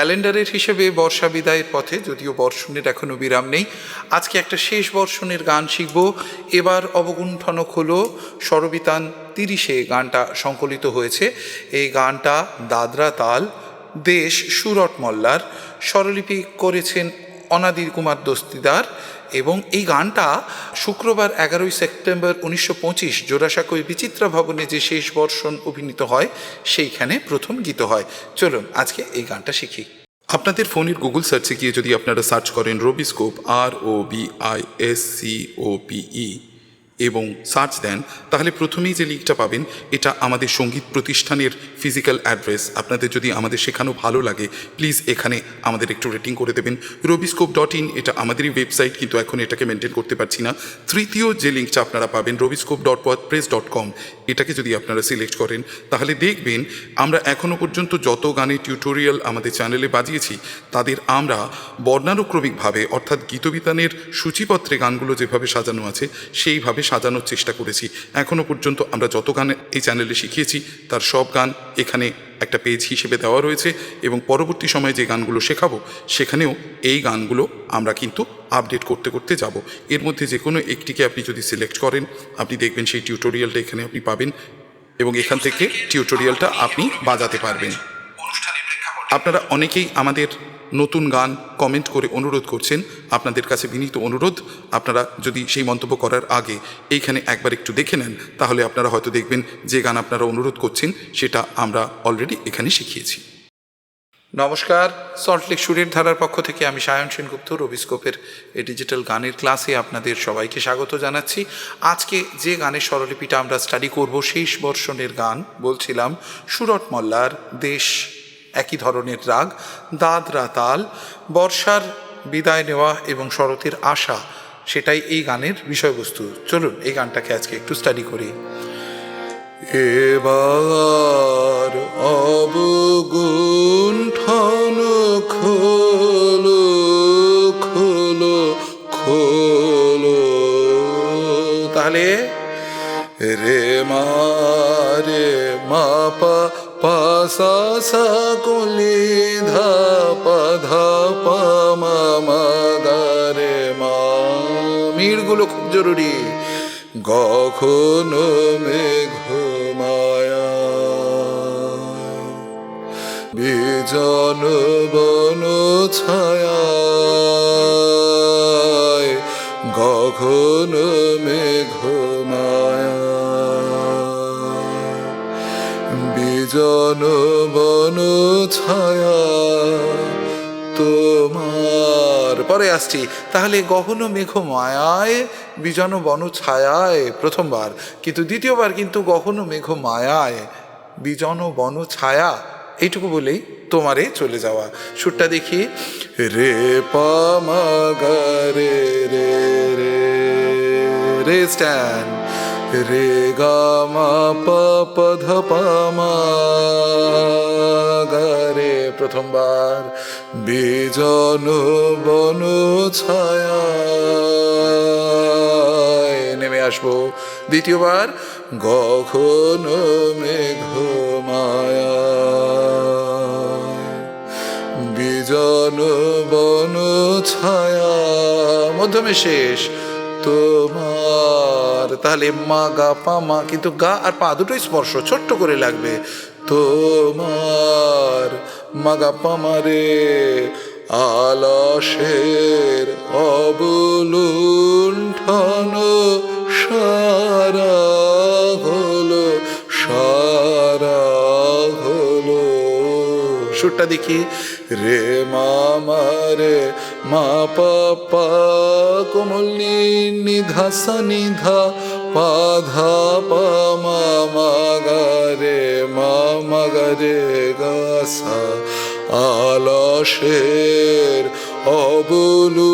ক্যালেন্ডারের হিসেবে বর্ষা বিদায়ের পথে, যদিও বর্ষণের এখনও বিরাম নেই, আজকে একটা শেষ বর্ষণের গান শিখব। এবার অবগুণ্ঠনক হলো স্বরবিতান তিরিশে গানটা সংকলিত হয়েছে। এই গানটা দাদরা তাল, দেশ সুরট মল্লার। স্বরলিপি করেছেন অনাদির কুমার দস্তিদার। এবং এই গানটা শুক্রবার এগারোই সেপ্টেম্বর উনিশশো পঁচিশ জোড়াসাঁকোই বিচিত্রা ভবনে যে শেষ বর্ষণ অভিনীত হয়, সেইখানে প্রথম গীত হয়। চলুন, আজকে এই গানটা শিখি। আপনাদের ফোনের গুগল সার্চে গিয়ে যদি আপনারা সার্চ করেন রবিস্কোপ, আর O B I S C O P E এবং সার্চ দেন, তাহলে প্রথমেই যে লিঙ্কটা পাবেন, এটা আমাদের সংগীত প্রতিষ্ঠানের ফিজিক্যাল অ্যাড্রেস আপনাদের যদি আমাদের শেখানো ভালো লাগে প্লিজ এখানে আমাদের একটু রেটিং করে দেবেন। রবিস্কোপ ডট ইন এটা আমাদেরই ওয়েবসাইট কিন্তু এখন এটাকে মেনটেন করতে পারছি না। তৃতীয় যে লিঙ্কটা আপনারা পাবেন Rabiscope dot press dot com এটাকে যদি আপনারা সিলেক্ট করেন, তাহলে দেখবেন আমরা এখনও পর্যন্ত যত গানের টিউটোরিয়াল আমাদের চ্যানেলে বাজিয়েছি, তাদের আমরা বর্ণানুক্রমিকভাবে, অর্থাৎ গীতবিতানের সূচিপত্রে গানগুলো যেভাবে সাজানো আছে, সেইভাবে সাজানোর চেষ্টা করেছি। এখনও পর্যন্ত আমরা যত গান এই চ্যানেলে শিখিয়েছি, তার সব গান এখানে একটা পেজ হিসেবে দেওয়া রয়েছে এবং পরবর্তী সময়ে যে গানগুলো শেখাবো, সেখানেও এই গানগুলো আমরা কিন্তু আপডেট করতে করতে যাব। এর মধ্যে যে কোনো একটিকে আপনি যদি সিলেক্ট করেন, আপনি দেখবেন সেই টিউটোরিয়ালটা এখানে আপনি পাবেন এবং এখান থেকে টিউটোরিয়ালটা আপনি বাজাতে পারবেন। আপনারা অনেকেই আমাদের নতুন গান কমেন্ট করে অনুরোধ করছেন। আপনাদের কাছে বিনীত অনুরোধ। আপনারা যদি সেই মন্তব্য করার আগে এইখানে একবার একটু দেখে নেন, তাহলে আপনারা হয়তো দেখবেন যে গান আপনারা অনুরোধ করছেন, সেটা আমরা অলরেডি এখানে শিখিয়েছি। নমস্কার সল্টলেক সুরের ধারার পক্ষ থেকে আমি সায়ন সেনগুপ্ত রবিস্কোপের এই ডিজিটাল গানের ক্লাসে আপনাদের সবাইকে স্বাগত জানাচ্ছি। আজকে যে গানের স্বরলিপিটা আমরা স্টাডি করব, শেষ বর্ষণের গান বলছিলাম, সুরট মল্লার দেশ। একই ধরনের রাগ দাদরা তাল বর্ষার বিদায় নেওয়া এবং শরতের আশা, সেটাই এই গানের বিষয়বস্তু। চলুন, এই গানটাকে আজকে একটু স্টাডি করি। এবার অবগুণ্ঠন খোলো খোলো খোলো। তাহলে? রে মা রে মা, পা পা, সা সা। পা মা। খুব জরুরি। কখনো মেঘ মায়া বিজন বন ছায়া কখনো মেঘ বিজন বন ছায়া তোমার। পরে আসছি। তাহলে গহন মেঘ মায়ায় বিজন বন ছায়ায় প্রথমবার, কিন্তু দ্বিতীয়বার কিন্তু গহন মেঘ মায়ায় বিজন বন ছায়া এইটুকু বলেই তোমারে চলে যাওয়া। সুরটা দেখি। রে পা মা রে রে রে রে, স্ট্যান্ড। রে গা মা রে প্রথমবার বিজন বনু ছায়া নেমে আসব দ্বিতীয়বার গখন মেঘ মায়া বিজন বন ছায়া। মধ্যমে শেষ তোমার। তাহলে মা, গা, পা, মা, কিন্তু গা আর পা দুটোই স্পর্শ, ছোট্ট করে লাগবে। তোমার, মা, গা, পা, মা রে, আলসের অবলুণ্ঠন সারা হলো সারা হলো। সুরটা দেখি। রে মামা রে মা পাপা কোমল নি নিধা সা নিধা পাধা পা মামা গা রে মামা গা রে গা সা আলসের অবলুণ্ঠন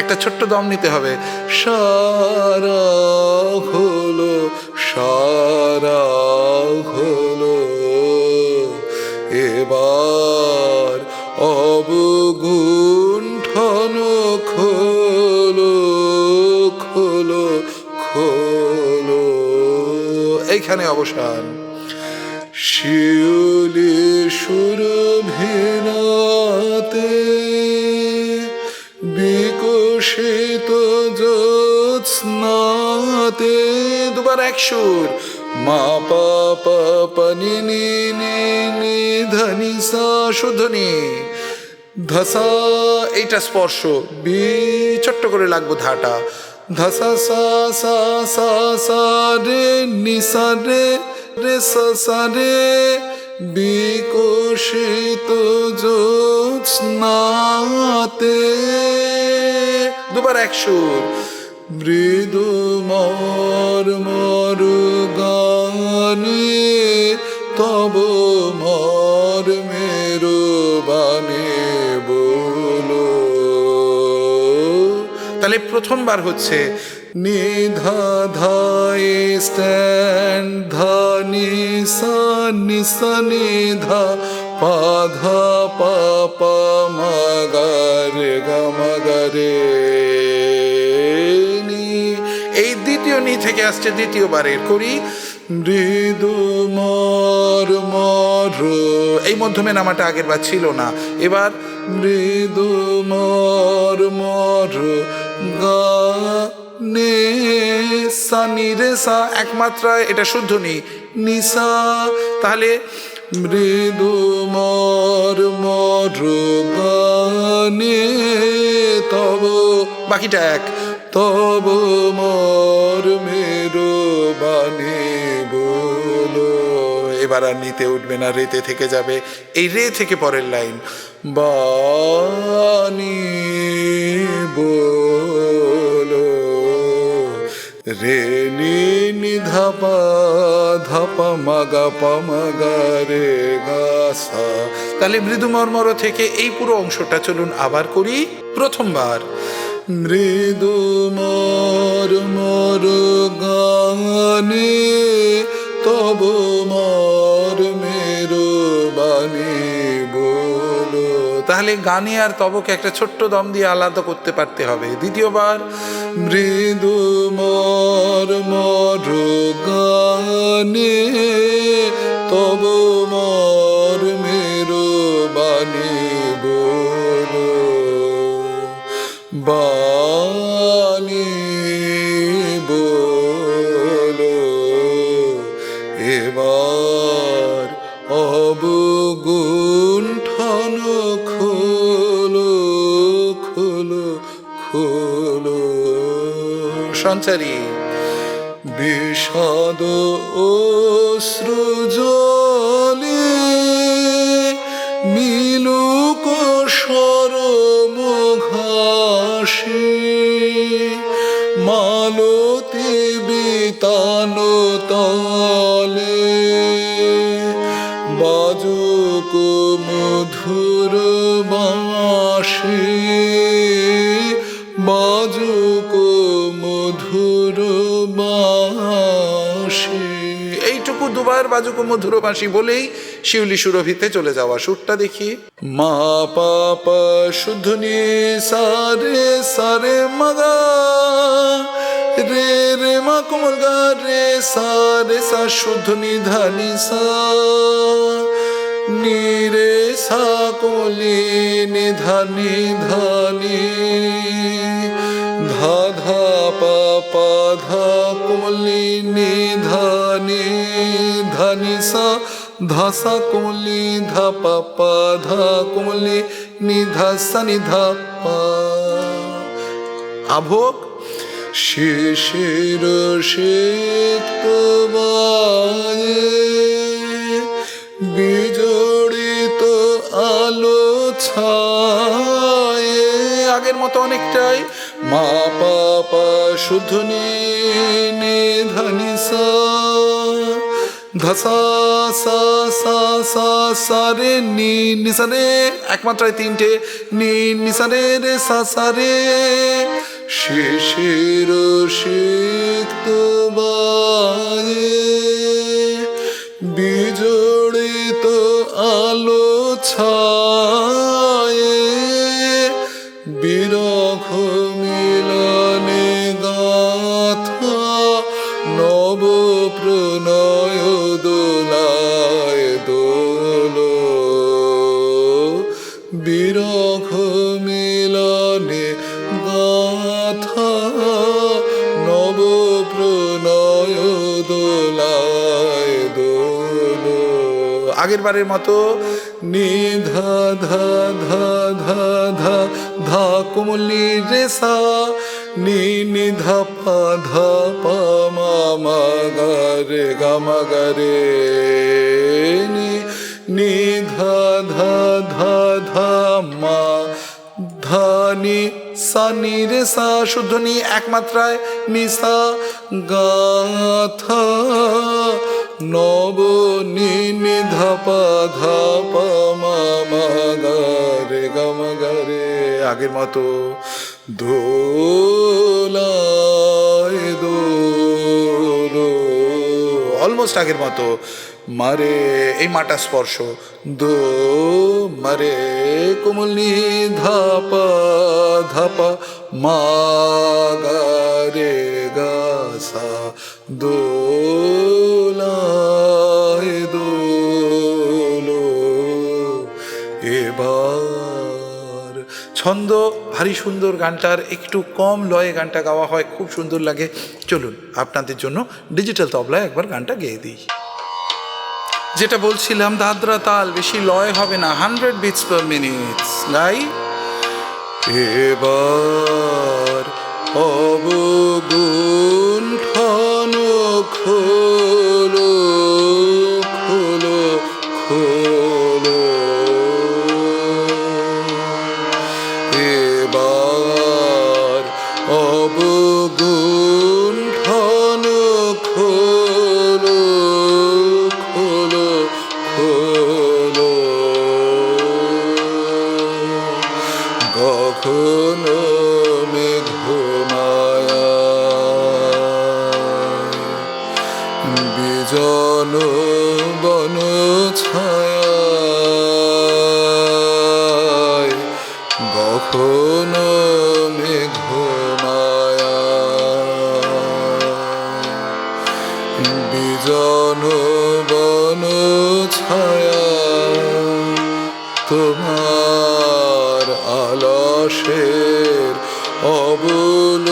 একটা ছোট্ট দম নিতে হবে। সারা হলো সারা হলো। এবার খোলো এইখানে অবসান। শিউলি সুরভিরাতে বিকশিত জ্যোৎস্নাতে দুবার এক সুর। মা পা পা পা নি নি নি নি ধনি সা শুধনি ধসা, এইটা স্পর্শ। বি, ছোট্ট করে লাগবো ধাটা। ধসা সা সা রে নিসা রে রে সা সা রে। বিকশিত জ্যোৎস্নাতে দুবার এক মৃদু মর মর গানে তাহলে প্রথমবার হচ্ছে নি এই দ্বিতীয় নি থেকে আসছে দ্বিতীয়বারের করি, মৃদু মর মর। এই মধ্যমে নামাটা আগের বার ছিল না। এবার মৃদু মর মর। গা নে সা, নি, রে, সা একমাত্রায় এটা শুদ্ধ নি নিসা তাহলে মৃদু মর মর তব, বাকিটা এক। তব মর মেরো বলো, এবার আর নিতে উঠবে না, রেতে থেকে যাবে। এই রে থেকে পরের লাইন। বানি বলো। রে নি নি ধাপা ধাপা মাগা পামাগা রে গাসা তাহলে মৃদু মর্মর থেকে এই পুরো অংশটা চলুন আবার করি প্রথমবার। মৃদু মর মর গানে তব মর মেরো বাণী তাহলে গানে আর তবকে একটা ছোট্ট দম দিয়ে আলাদা করতে পারতে হবে। দ্বিতীয়বার, মৃদু মর মর গানে তব মর মেরু বাণী বলো সঞ্চারী। বিষাদ অশ্রু জলে মিলুক সরম ঘাসে। মালতী বিতান তলে বাজুক মধুর বাঁশি। বাজুক দুবার বাজুক মধুর বাঁশি বলেই শিউলি সুরভিতে চলে যাওয়া সুরটা দেখি। মা পাপা শুদ্ধনি সারে সারে মগা। রে রে মা কোমল গা, রে সা রে সা শুদ্ধ নিধানি সা। নি, রে সা কোলি নিধানি ধানি। ধা ধা, পা পা, ধা কোমলি নিধানি ধানি সা ধা সা কোমলি ধা পা পা ধা কোমলি নিধা সা নিধা পা আভোগ? শিশির সিক্ত বিজড়িত আলো ছায়ে। আগের মতো অনেকটাই মা পাপা শুধু নিধানি সা। ধসা সা সা সা সা রে, নি নিসা রে। একমাত্রায় তিনটে। নি নিসা রে সা সা রে। শিশির সিক্ত বিজড়িত আলো ছায়ে। বারের মতো। নি ধা ধা ধা ধা ধা ধা কোমলি রে সা। নি নি ধা পা ধা পা মা মা গা রে গা মা গা রে। নি নি ধা ধা ধা ধা মা ধানি সানি রে সা শুদ্ধ নি এক মাত্রায় নিসা গাথা নব নি নি ধাপা ধাপা মা মা রে গা মা রে। আগের মতো দোলায় দোলো অলমোস্ট আগের মতো মারে, এই মাটা স্পর্শ। দো মারে, কোমলি ধাপা ধাপা মা গা রে গা সা। ছন্দ, ভারী সুন্দর গানটার একটু কম লয়ে গানটা গাওয়া হয়, খুব সুন্দর লাগে। চলুন, আপনাদের জন্য ডিজিটাল তবলায় একবার গানটা গেয়ে দিই। যেটা বলছিলাম, দাদরা তাল বেশি লয় হবে না, হান্ড্রেড বিটস পার মিনিট। গাই। এবার অবগুণ ঠন ছায়া তোমার আলাসের অবলুণ্ঠন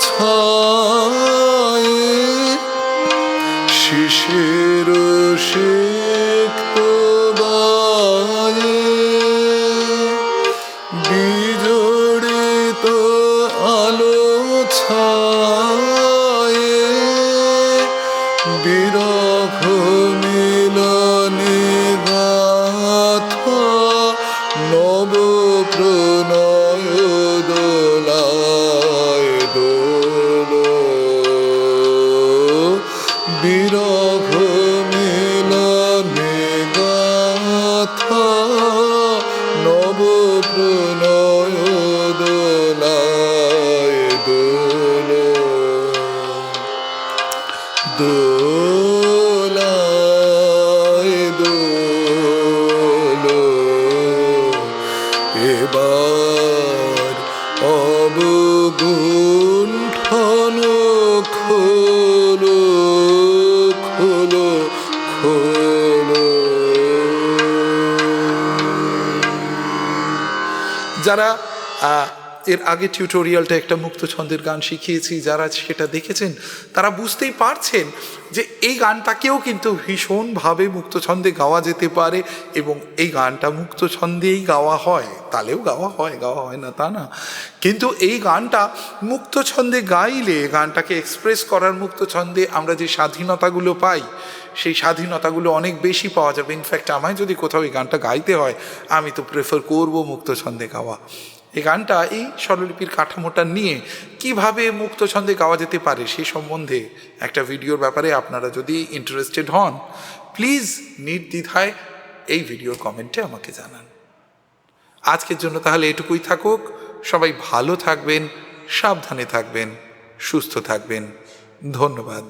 ছায় শিশির শির বিরহ যারা আহ, এর আগে টিউটোরিয়ালটা একটা মুক্ত ছন্দের গান শিখিয়েছি, যারা সেটা দেখেছেন, তারা বুঝতেই পারছেন যে এই গানটাকেও কিন্তু ভীষণভাবে মুক্ত ছন্দে গাওয়া যেতে পারে এবং এই গানটা মুক্ত ছন্দেই গাওয়া হয়। তালেও গাওয়া হয় গাওয়া হয় না তা না। কিন্তু এই গানটা মুক্ত ছন্দে গাইলে, গানটাকে এক্সপ্রেস করার মুক্ত ছন্দে আমরা যে স্বাধীনতাগুলো পাই, সেই স্বাধীনতাগুলো অনেক বেশি পাওয়া যাবে। ইনফ্যাক্ট আমায় যদি কোথাও এই গানটা গাইতে হয়, আমি তো প্রেফার করব মুক্ত ছন্দে গাওয়া। এই গানটা, এই স্বরলিপির কাঠামোটা নিয়ে কীভাবে মুক্ত ছন্দে গাওয়া যেতে পারে সেই সম্বন্ধে একটা ভিডিওর ব্যাপারে আপনারা যদি ইন্টারেস্টেড হন প্লিজ নির্দ্বিধায় এই ভিডিওর কমেন্টে আমাকে জানান। আজকের জন্য তাহলে এটুকুই থাকুক। সবাই ভালো থাকবেন, সাবধানে থাকবেন, সুস্থ থাকবেন। ধন্যবাদ।